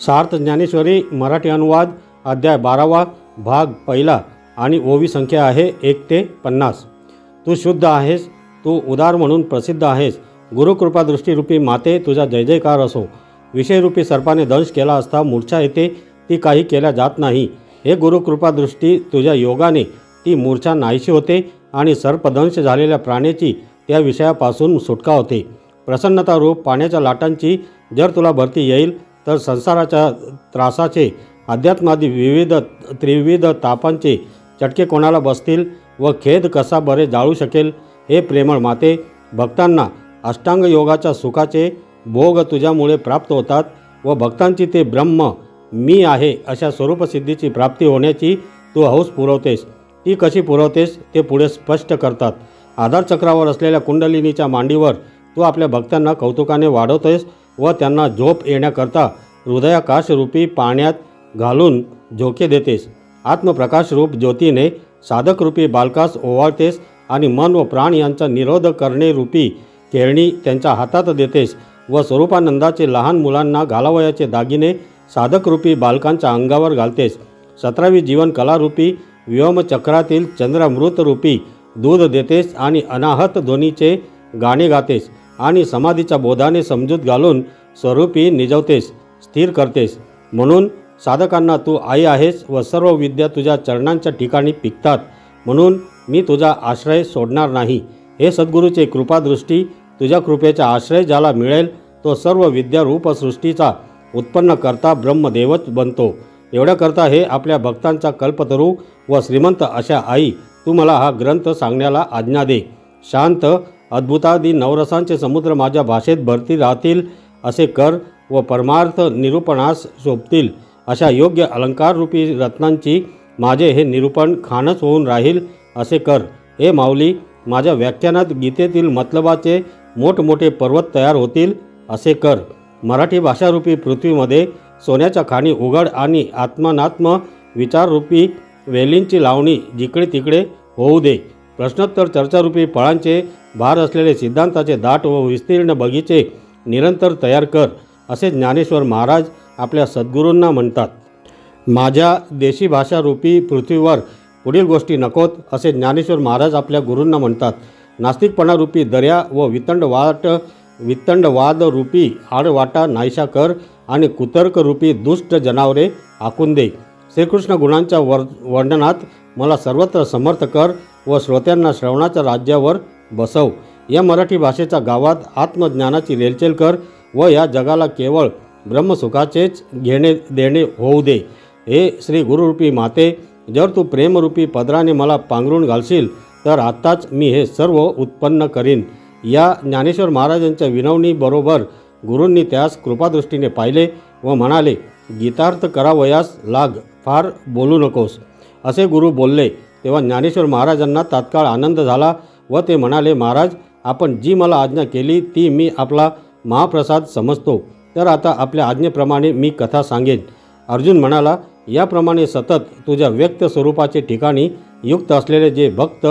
सार्थ ज्ञानेश्वरी मराठी अनुवाद अध्याय बारावा भाग पहिला आणि ओवी संख्या आहे एक ते पन्नास. तू शुद्ध आहेस तू उदार म्हणून प्रसिद्ध आहेस गुरुकृपादृष्टीरूपी माते तुझा जय जयकार असो. विषयरूपी सर्पाने दंश केला असता मूर्छा येते ती काही केल्या जात नाही. हे गुरुकृपादृष्टी तुझ्या योगाने ती मूर्छा नाहीशी होते आणि सर्पदंश झालेल्या प्राण्याची त्या विषयापासून सुटका होते. प्रसन्नता रूप पाण्याच्या लाटांची जर तुला भरती येईल तर संसाराच्या त्रासाचे अध्यात्मादी विविध त्रिविध तापांचे चटके कोणाला बसतील व खेद कसा बरे जाळू शकेल हे प्रेमळ माते भक्तांना अष्टांग योगाच्या सुखाचे भोग तुझ्यामुळे प्राप्त होतात व भक्तांची ते ब्रह्म मी आहे अशा स्वरूपसिद्धीची प्राप्ती होण्याची तू हौस पुरवतेस. ती कशी पुरवतेस ते पुढे स्पष्ट करतात. आधारचक्रावर असलेल्या कुंडलिनीच्या मांडीवर तू आपल्या भक्तांना कौतुकाने वाढवतेस व त्यांना झोप येण्याकरता हृदयाकाशरूपी पाण्यात घालून झोके देतेस. आत्मप्रकाशरूप ज्योतीने साधकरूपी बालकास ओवाळतेस आणि मन व प्राण यांचा निरोध करणे रूपी खेळणी त्यांच्या हातात देतेस व स्वरूपानंदाचे लहान मुलांना घालावयाचे दागिने साधकरूपी बालकांच्या अंगावर घालतेस. सतरावी जीवन कलारूपी व्योमचक्रातील चंद्रामृतरूपी दूध देतेस आणि अनाहत ध्वनीचे गाणे गातेस आणि समाधीच्या बोधाने समजूत घालून स्वरूपी निजवतेस. स्थिर करतेस. म्हणून साधकांना तू आई आहेस व सर्व विद्या तुझ्या चरणांच्या ठिकाणी पिकतात. म्हणून मी तुझा आश्रय सोडणार नाही. हे सद्गुरूचे कृपादृष्टी तुझ्या कृपेचा आश्रय ज्याला मिळेल तो सर्व विद्या रूपसृष्टीचा उत्पन्न करता ब्रह्मदेवच बनतो. एवढ्याकरता हे आपल्या भक्तांचा कल्पतरू व श्रीमंत अशा आई तू मला हा ग्रंथ सांगण्याला आज्ञा दे. शांत अद्भुतादी नवरसांचे समुद्र माझ्या भाषेत भरती राहतील असे कर व परमार्थ निरूपणास शोभतील अशा योग्य अलंकाररूपी रत्नांची माझे हे निरूपण खानच होऊन राहील असे कर. हे माऊली माझ्या व्याख्यानात गीतेतील मतलबाचे मोठमोठे पर्वत तयार होतील असे कर. मराठी भाषारूपी पृथ्वीमध्ये सोन्याच्या खाणी उघड आणि आत्मानात्म विचाररूपी वेलींची लावणी जिकडे तिकडे होऊ दे. प्रश्नोत्तर चर्चारूपी फळांचे भार असलेले सिद्धांताचे दाट व विस्तीर्ण बगीचे निरंतर तयार कर. असे ज्ञानेश्वर महाराज आपल्या सद्गुरूंना म्हणतात. माझ्या देशी भाषारूपी पृथ्वीवर पुढील गोष्टी नकोत असे ज्ञानेश्वर महाराज आपल्या गुरूंना म्हणतात. नास्तिकपणारूपी दर्या व वितंडवाट वितंडवादरूपी आडवाटा नाहीशा कर आणि कुतर्करूपी दुष्ट जनावरे आखून दे. श्रीकृष्ण गुणांच्या वर वर्णनात मला सर्वत्र समर्थ कर व श्रोत्यांना श्रवणाच्या राज्यावर बसव. या मराठी भाषेच्या गावात आत्मज्ञानाची रेलचेल कर व या जगाला केवळ ब्रह्मसुखाचेच घेणे देणे होऊ दे. हे श्री गुरुरूपी माते जर तू प्रेमरूपी पदराने मला पांघरून घालशील तर आत्ताच मी हे सर्व उत्पन्न करीन. या ज्ञानेश्वर महाराजांच्या विनवणीबरोबर गुरूंनी त्यास कृपादृष्टीने पाहिले व म्हणाले गीतार्थ करावयास लाग फार बोलू नकोस. असे गुरु बोलले. तेव्हा ज्ञानेश्वर महाराजांना तात्काळ आनंद झाला व ते म्हणाले महाराज आपण जी मला आज्ञा केली ती मी आपला महाप्रसाद समजतो. तर आता आपल्या आज्ञेप्रमाणे मी कथा सांगेन. अर्जुन म्हणाला याप्रमाणे सतत तुझ्या व्यक्त स्वरूपाचे ठिकाणी युक्त असलेले जे भक्त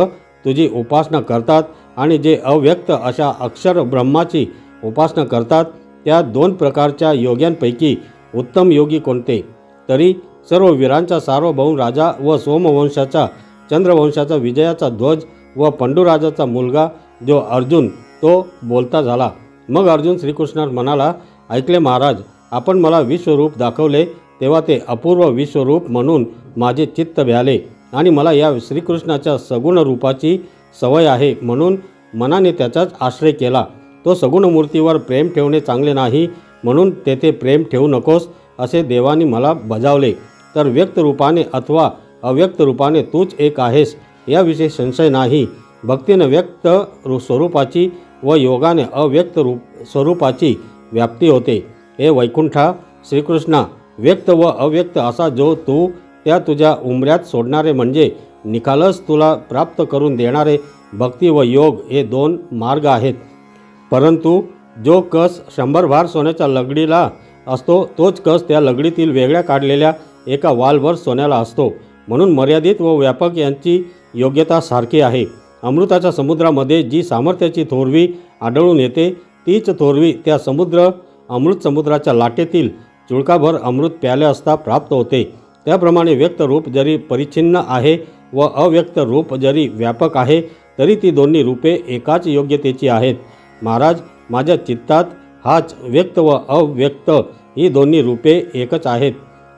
तुझी उपासना करतात आणि जे अव्यक्त अशा अक्षर ब्रह्माची उपासना करतात त्या दोन प्रकारच्या योग्यांपैकी उत्तम योगी कोणते? तरी सर्व वीरांचा सार्वभौम राजा व सोमवंशाचा चंद्रवंशाचा विजयाचा ध्वज व पंडुराजाचा मुलगा जो अर्जुन तो बोलता झाला. मग अर्जुन श्रीकृष्णास म्हणाला ऐकले महाराज आपण मला विश्वरूप दाखवले तेव्हा ते अपूर्व विश्वरूप म्हणून माझे चित्त भ्याले आणि मला या श्रीकृष्णाच्या सगुण रूपाची सवय आहे म्हणून मनाने त्याचाच आश्रय केला. तो सगुण मूर्तीवर प्रेम ठेवणे चांगले नाही म्हणून तेथे प्रेम ठेवू नकोस असे देवाने मला बजावले. तर व्यक्त रूपाने अथवा अव्यक्त रूपाने तूच एक आहेस याविषयी संशय नाही. भक्तीनं व्यक्त रू स्वरूपाची व योगाने अव्यक्त रूप स्वरूपाची व्याप्ती होते. हे वैकुंठा श्रीकृष्णा व्यक्त व अव्यक्त असा जो तू त्या तुझ्या उमऱ्यात सोडणारे म्हणजे निकालच तुला प्राप्त करून देणारे भक्ती व योग हे दोन मार्ग आहेत. परंतु जो कस शंभर भार सोन्याच्या लगडीला असतो तोच कस त्या लगडीतील वेगळ्या काढलेल्या एका वालभर सोन्याला असतो. म्हणून मर्यादित व व्यापक यांची योग्यता सारखी आहे. अमृताच्या समुद्रामध्ये जी सामर्थ्याची थोरवी आढळून येते तीच थोरवी त्या समुद्र अमृत समुद्राच्या लाटेतील चुळकाभर अमृत प्याले असता प्राप्त होते. त्याप्रमाणे व्यक्त रूप जरी परिच्छिन्न आहे व अव्यक्त रूप जरी व्यापक आहे तरी ती दोन्ही रूपे एकाच योग्यतेची आहेत. महाराज माझ्या चित्तात हाच व्यक्त व अव्यक्त ही दोन्ही रूपे एकच आहेत.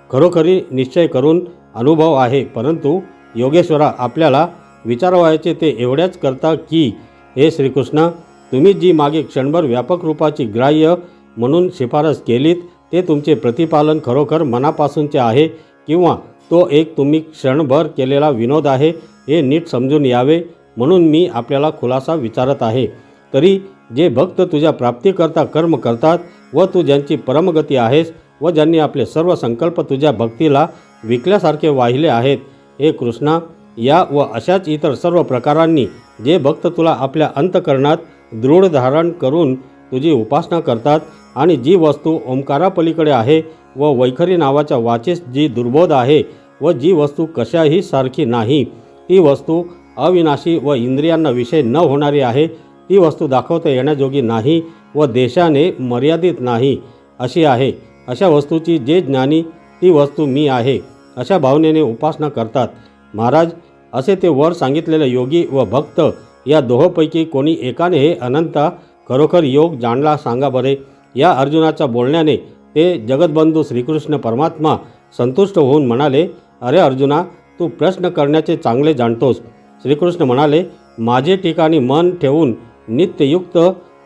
खरोखरी निश्चय करून अनुभव आहे परंतु योगेश्वरा आपल्याला विचार व्हायचे ते एवढ्याच करता की हे श्रीकृष्ण तुम्ही जी मागे क्षणभर व्यापक रूपाची ग्राह्य म्हणून शिफारस केलीत ते तुमचे प्रतिपालन खरोखर मनापासूनचे आहे किंवा तो एक तुम्ही क्षणभर केलेला विनोद आहे हे नीट समजून यावे म्हणून मी आपल्याला खुलासा विचारत आहे. तरी जे भक्त तुझ्या प्राप्तीकरता कर्म करतात व तू ज्यांची परमगती आहेस व ज्यांनी आपले सर्व संकल्प तुझ्या भक्तीला विकल्यासारखे वाहिले आहेत हे कृष्णा या व अशाच इतर सर्व प्रकारांनी जे भक्त तुला आपल्या अंतकरणात दृढ धारण करून तुझी उपासना करतात आणि जी वस्तू ओंकारापलीकडे आहे व वैखरी नावाच्या वाचेस जी दुर्बोध आहे व जी वस्तू कशाही सारखी नाही ती वस्तू अविनाशी व इंद्रियांना विषय न होणारी आहे ती वस्तू दाखवता येण्याजोगी नाही व देशाने मर्यादित नाही अशी आहे. अशा वस्तूची जे ज्ञानी ती वस्तू मी आहे अशा भावनेने उपासना करतात. महाराज असे ते वर सांगितलेले योगी व भक्त या दोहोपैकी कोणी एकाने हे अनंता खरोखर योग जाणला सांगा बरे. या अर्जुनाच्या बोलण्याने ते जगतबंधू श्रीकृष्ण परमात्मा संतुष्ट होऊन म्हणाले अरे अर्जुना तू प्रश्न करण्याचे चांगले जाणतोस. श्रीकृष्ण म्हणाले माझे ठिकाणी मन ठेवून नित्ययुक्त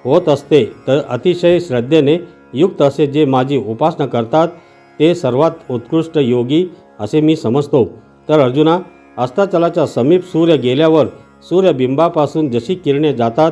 होत असते तर अतिशय श्रद्धेने युक्त असे जे माझी उपासना करतात ते सर्वात उत्कृष्ट योगी असे मी समजतो. तर अर्जुना अस्ताचलाच्या समीप सूर्य गेल्यावर सूर्यबिंबापासून जशी किरणे जातात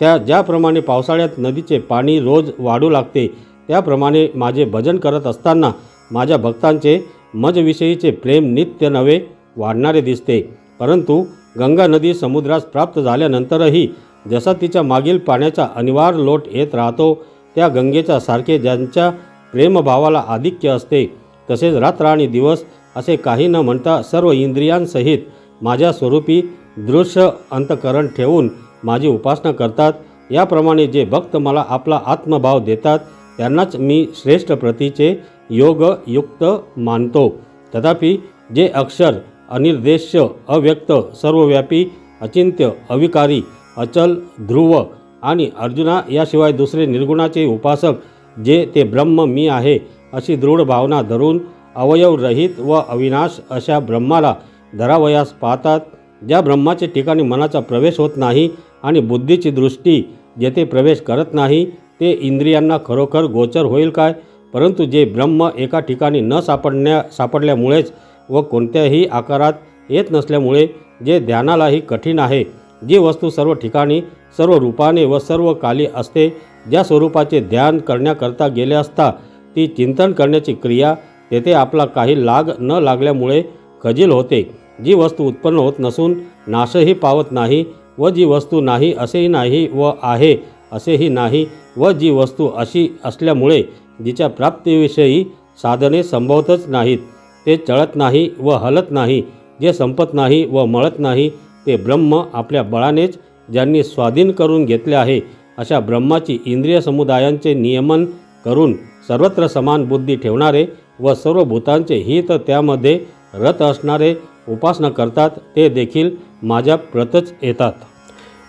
त्या ज्याप्रमाणे पावसाळ्यात नदीचे पाणी रोज वाढू लागते त्याप्रमाणे माझे भजन करत असताना माझ्या भक्तांचे मजविषयीचे प्रेम नित्य नवे वाढणारे दिसते. परंतु गंगा नदी समुद्रास प्राप्त झाल्यानंतरही जसा तिच्या मागील पाण्याचा अनिवार्य लोट येत राहतो त्या गंगेच्या सारखे ज्यांच्या प्रेमभावाला आधिक्य असते तसेच रात्र आणि दिवस असे काही न म्हणता सर्व इंद्रियांसहित माझ्या स्वरूपी दृश्य अंतकरण ठेवून माझी उपासना करतात. याप्रमाणे जे भक्त मला आपला आत्मभाव देतात त्यांनाच मी श्रेष्ठ प्रतीचे योग युक्त मानतो. तथापि जे अक्षर अनिर्देश्य अव्यक्त सर्वव्यापी अचिंत्य अविकारी अचल ध्रुव आणि अर्जुना याशिवाय दुसरे निर्गुणाचे उपासक जे ते ब्रह्म मी आहे अशी दृढ भावना धरून अवयवरहित व अविनाश अशा ब्रह्माला धरावयास पाहतात. ज्या ब्रह्माचे ठिकाणी मनाचा प्रवेश होत नाही आणि बुद्धीची दृष्टी जेथे प्रवेश करत नाही ते इंद्रियांना खरोखर गोचर होईल काय? परंतु जे ब्रह्म एका ठिकाणी न सापडण्या सापडल्यामुळेच व कोणत्याही आकारात येत नसल्यामुळे जे ध्यानालाही कठीण आहे जी वस्तू सर्व ठिकाणी सर्व रूपाने व सर्व काली असते ज्या स्वरूपाचे ध्यान करण्याकरता गेले असता ती चिंतन करण्याची क्रिया तेथे आपला काही लाग न लागल्यामुळे खजील होते. जी वस्तू उत्पन्न होत नसून नाशही पावत नाही व जी वस्तू नाही असेही नाही व आहे असेही नाही व जी वस्तू अशी असल्यामुळे जिच्या प्राप्तीविषयी साधने संभवतच नाहीत. ते चळत नाही व हलत नाही जे संपत नाही व मळत नाही ते ब्रह्म आपल्या बळानेच ज्यांनी स्वाधीन करून घेतले आहे अशा ब्रह्माची इंद्रिय समुदायांचे नियमन करून सर्वत्र समान बुद्धी ठेवणारे व सर्व भूतांचे हित त्यामध्ये रत असणारे उपासना करतात ते देखील माझ्या प्रतच येतात.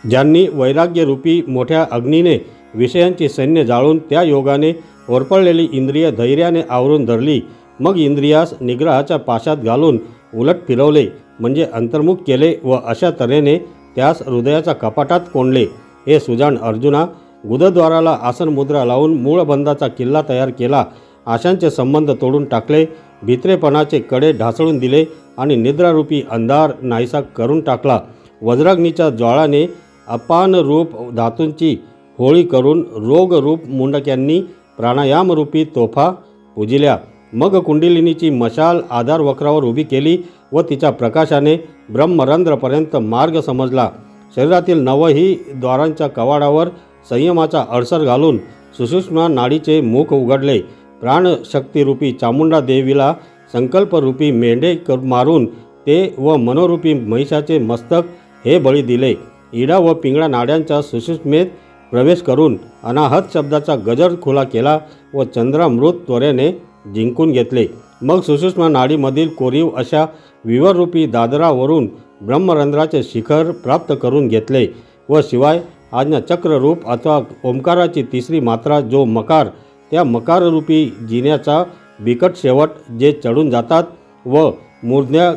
ज्यांनी वैराग्यरूपी मोठ्या अग्नीने विषयांची सैन्य जाळून त्या योगाने ओरपळलेली इंद्रिय धैर्याने आवरून धरली मग इंद्रियास निग्रहाच्या पाशात घालून उलट फिरवले म्हणजे अंतर्मुख केले व अशा तऱ्हेने त्यास हृदयाच्या कपाटात कोंडले. हे सुजाण अर्जुना गुदद्वाराला आसन मुद्रा लावून मूळबंधाचा किल्ला तयार केला. आशांचे संबंध तोडून टाकले भित्रेपणाचे कडे ढासळून दिले आणि निद्रारूपी अंधार नाहीसा करून टाकला. वज्राग्नीच्या ज्वाळाने अपान रूप धातूंची होळी करून रोगरूप मुंडक्यांनी प्राणायामरूपी तोफा पुजिल्या. मग कुंडलिनीची मशाल आधार वक्रावर उभी केली व तिच्या प्रकाशाने ब्रह्मरंध्रपर्यंत मार्ग समजला. शरीरातील नवही द्वारांच्या कवाडावर संयमाचा अडसर घालून सुषुष्मा नाडीचे मुख उघडले. प्राणशक्तीरूपी चामुंडा देवीला संकल्परूपी मेंढे कर मारून ते व मनोरूपी महिषाचे मस्तक हे बळी दिले. इडा व पिंगळा नाड्यांच्या सुसुष्मेत प्रवेश करून अनाहत शब्दाचा गजर खुला केला व चंद्रामृत त्वरेने जिंकून घेतले. मग सुषुष्मा नाडीमधील कोरीव अशा विवररूपी दादरावरून ब्रह्मरंध्राचे शिखर प्राप्त करून घेतले व शिवाय आज्ञाचक्ररूप अथवा ओंकाराची तिसरी मात्रा जो मकार त्या मकाररूपी जिन्याचा बिकट शेवट जे चढून जातात व मूर्ध्या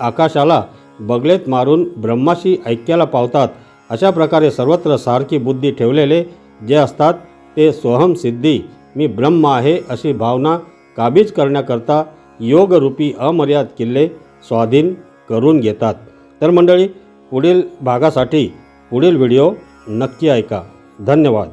आकाशाला बगलेत मारून ब्रह्माशी ऐक्याला पावतात अशा प्रकारे सर्वत्र सारखी बुद्धी ठेवलेले जे असतात ते सोहम सिद्धी मी ब्रह्म आहे अशी भावना काबीज करण्याकरता योगरूपी अमर्याद किल्ले स्वाधीन करून घेतात. तर मंडळी पुढील भागासाठी पुढील व्हिडिओ नक्की ऐका. धन्यवाद.